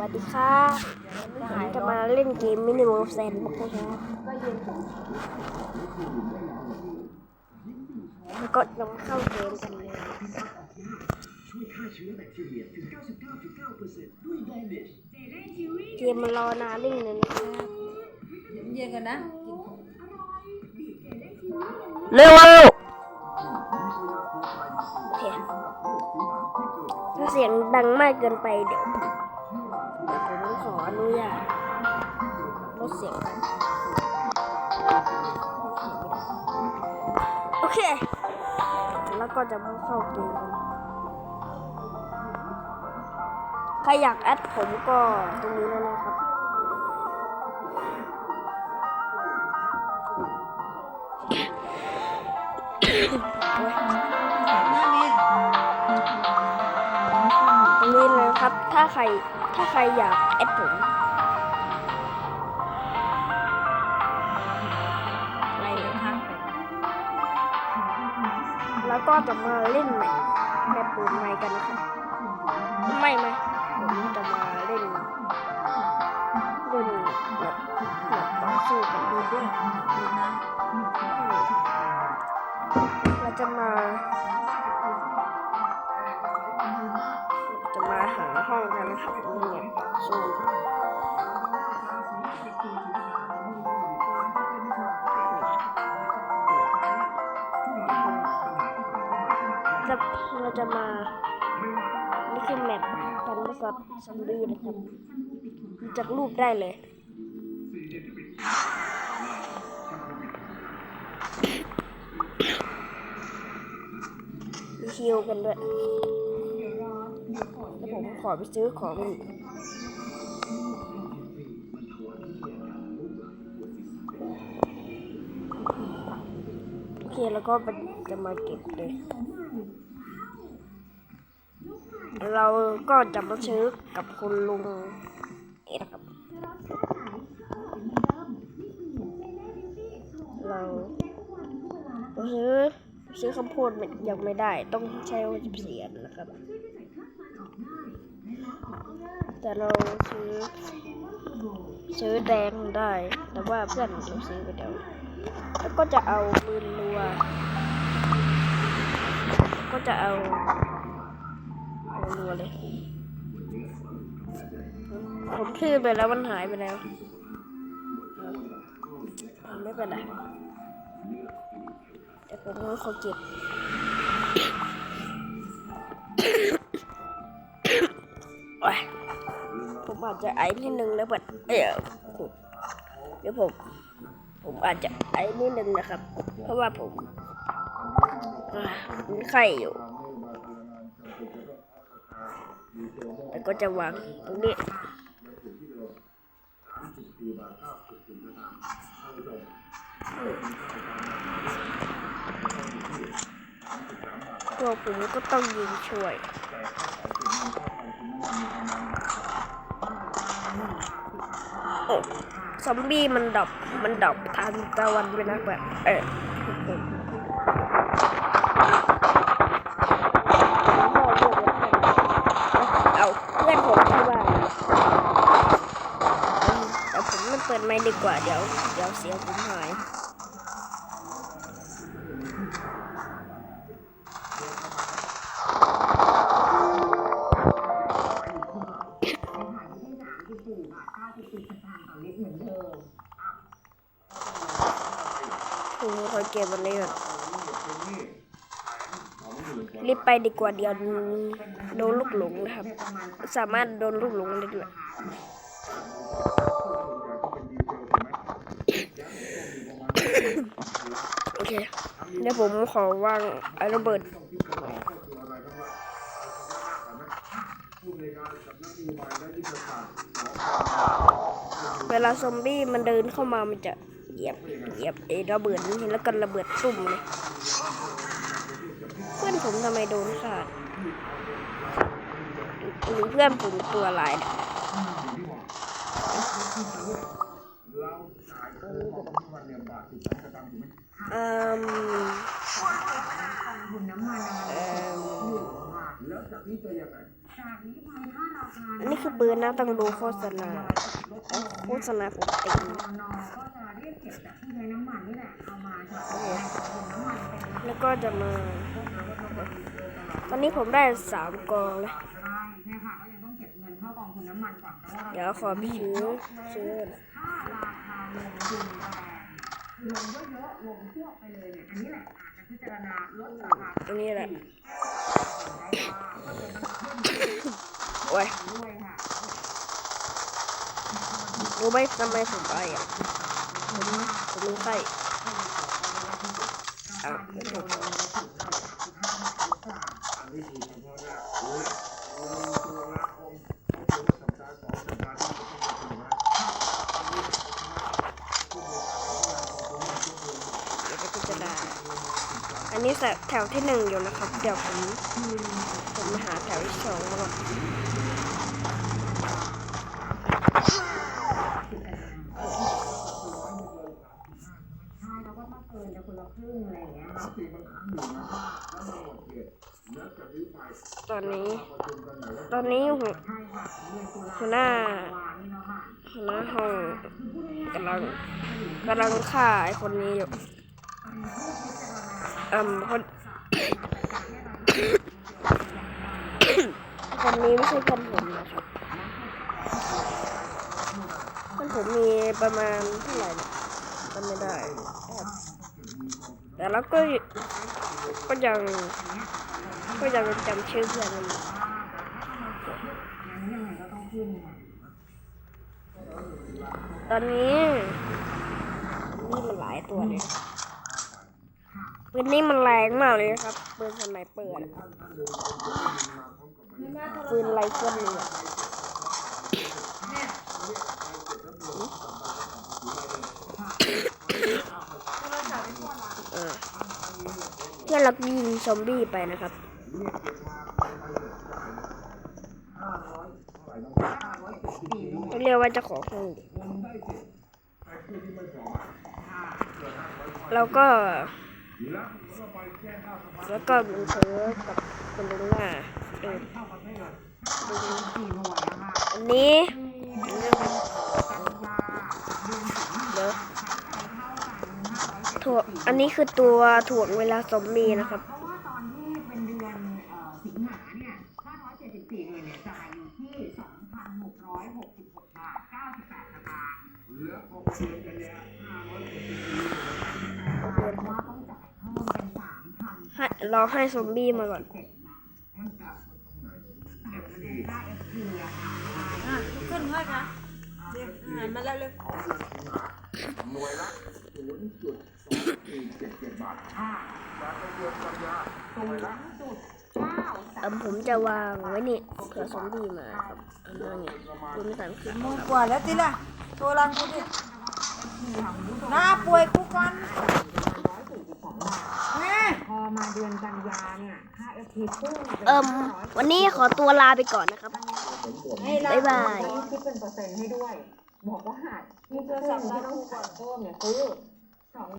วัสดีครับผมจะมาเล่นเกมมินิเวิร์ฟแซนบ็อกนะครับแล้วก็จะมาเข้าเกมกันเลยช่วยฆ่าเชื้อแบคทีเรียถึง99.9%ด้วยแบนเดชเกมมันรอนานนิดนึงนะครับเย็นกันนะกินเร็วเร็วโอเคถ้าเสียงดังมากเกินไปเดี๋ยวเดี๋ยว ผมขออนุญาตลดเสียงกันโอเค แล้วก็จะมาเข้าเกมกันใครอยากแอดผมก็ตรงนี้แล้วนะครับ ถ้าใครถ้าใครอยากแอดผมอะไรเนทางแล้วก็จะมาเล่นใหม่แบบปืนใหม่กันนะครับไม่ไหมผมจะมาเล่นเล่นแบบแบบต่อสู้กันดูด้วยดูนะเราจะมา ห้องกันนะครับเล่นแบบต่อสู้จะเราจะมานี่คือแมปพันธุ์ซับซัมบี้นะครับจากรูปได้เลยมีคิวกันด้วย แล้วผมขอไปซื้อของอีกโอเคแล้วก็จะมาเก็บเลย เราก็จะมาซื้อกับคุณลุงเอ็ดครับ เราซื้อซื้อข้าวโพดยังไม่ได้ ต้องใช้วัตถุเสียนนะครับ แต่เราซื้อ ซื้อแดงได้ แต่ว่าเพื่อนเราซื้อไปแล้วแล้วก็จะเอาปืนรัว ก็จะเอาเอารัวเลย ผมชื่อไปแล้วมันหายไปแล้ว ไม่เป็นไรแต่ผมก็ขอเก็บ ผมอาจจะไอนิดนึงนะเพื่อนเอ้ยเดี๋ยวผม ผมอาจจะไอนิดนึงนะครับ เพราะว่าผมมีไข้อยู่แล้วก็จะวางตรงนี้ตัวผมก็ต้องยิงช่วย โอ้ซอมบี้มันดับมันดับทานตะวันไปนะแบบเออเอาเพื่อนผมเข้าบ้าแต่ผมไม่เปิดไม่ดีกว่าเดี๋ยว เดี๋ยวเสียงผมหาย ผมคอยเก็บวันนี้ก่อนรีบไปดีกว่าเดี๋ยวโดนลูกหลงนะครับ สามารถโดนลูกหลงได้ด้วยโอเคเดี๋ยวผมขอวางไอ้ระเบิด เวลาซอมบี้มันเดินเข้ามามันจะเหยียบเหยียบไอ้ระเบิดนี้แล้วก็ระเบิดตุ่มเลยเพื่อนผมทำไมโดนขาดหรือเพื่อนผมตัวลายเนี่ยเอ่ม อันี้ไปถ้าเราอันนี้คือปืนนะต้องดูโฆษณาโฆษณาผมติงนอก็จะเรียกเก็บจากที่ใช้น้ำมันนี่แล้วก็จะมา ตอนนี้ผมได้สามกองแล้วใช่ใช่ค่ะก็ยังต้องเก็บเงินเข้ากองทุนน้ำมันก่อนเพราะว่าเดี๋ยวขอไปซื้อซื้อลงทุนแรงคือลงเยอะๆลงพวกไปเลยเนี่ย อันนี้แหละอาจจะพิจารณาลดราคาตรงนี้แหละ เว้ยรู้ไหมทำไมผมไปอะผมผมมีไข้อ้าวไม่ถูกอันนี้คือเฉพา นี้แถวที่หนึ่งอยู่นะครับ เดี๋ยวผมผมหาแถวที่สองก่อนใช่แล้วก็ถ้าเกินจะคนละครึ่งอะไรอย่างเงี้ยนะตอนนี้ ตอนนี้หัวหน้าหัวหน้าห้องกำลังกำลังฆ่าไอ้คนนี้อยู่ อืมคน คนนี้ไม่ใช่เพื่อนผมนะครับเพื่อนผมมีประมาณเท่าไหร่นะจำไม่ได้ แต่แล้วก็ ก็ยัง ก็ยังจำชื่อเพื่อนมันอยู่งั้นยังไงก็ต้อนค่ะตอนนี้นี่มันหลายตัวเลย ปืนนี้มันแรงมากเลยครับปืนสไนเปอร์ปืนไรเฟิลเลยเออเพื่อนเรายิงซอมบี้ไปนะครับเรียกว่าจ้าของห้องดิแล้วก็ แล้วก็มันเธอกับคนลุงหน้าเออสี่หน่วยนะคะอันนี้กันเดือนสิงหาเดี๋ยวเท่ากันห้าร้อยเจ็ดถ่วอันนี้คือตัวถ่วงเวลาซอมบี้นะครับเพราะว่าตอนที่เป็นเดือนเอ่อสิงหาเนี่ย574หน่วยเให้รอให้ซอมบี้มาก่อนเจ็ดบาทมันต่างกันตรงไหนต่างกันในค่า FT อะค่ะอะลุกขึ้นค่อยค่ะเรียกหันมาแล้วเลยเอาเดือนสิงหาหน่วยละศูนย์จุดสองสี่เจ็ดเจ็ดบาทค่ะจากเดือนกันยาหน่วยละจุดเก้าสาเอมมผมจะวางไว้นี่เผื่อซอมบี้มาครับอันนั้นนี่คุณไม่ตันขึ้นโมงกว่าแล้วติล่ะตัวรังกูดิหน้าป่วยกูก่อน ร้อยสี่สิบสองบาท แม่ พอมา เดือนกันยาเนี่ยค่า FT พุ่งเป็นเอิม500วันนี้ขอตัวลาไปก่อนนะครับให้เราบ๊ายบายคิดเป็นเปอร์เซ็นต์ให้ด้วย บอกว่าที่เพื่อนที่ต้องจ่ายเพิ่มเนี่ยคือ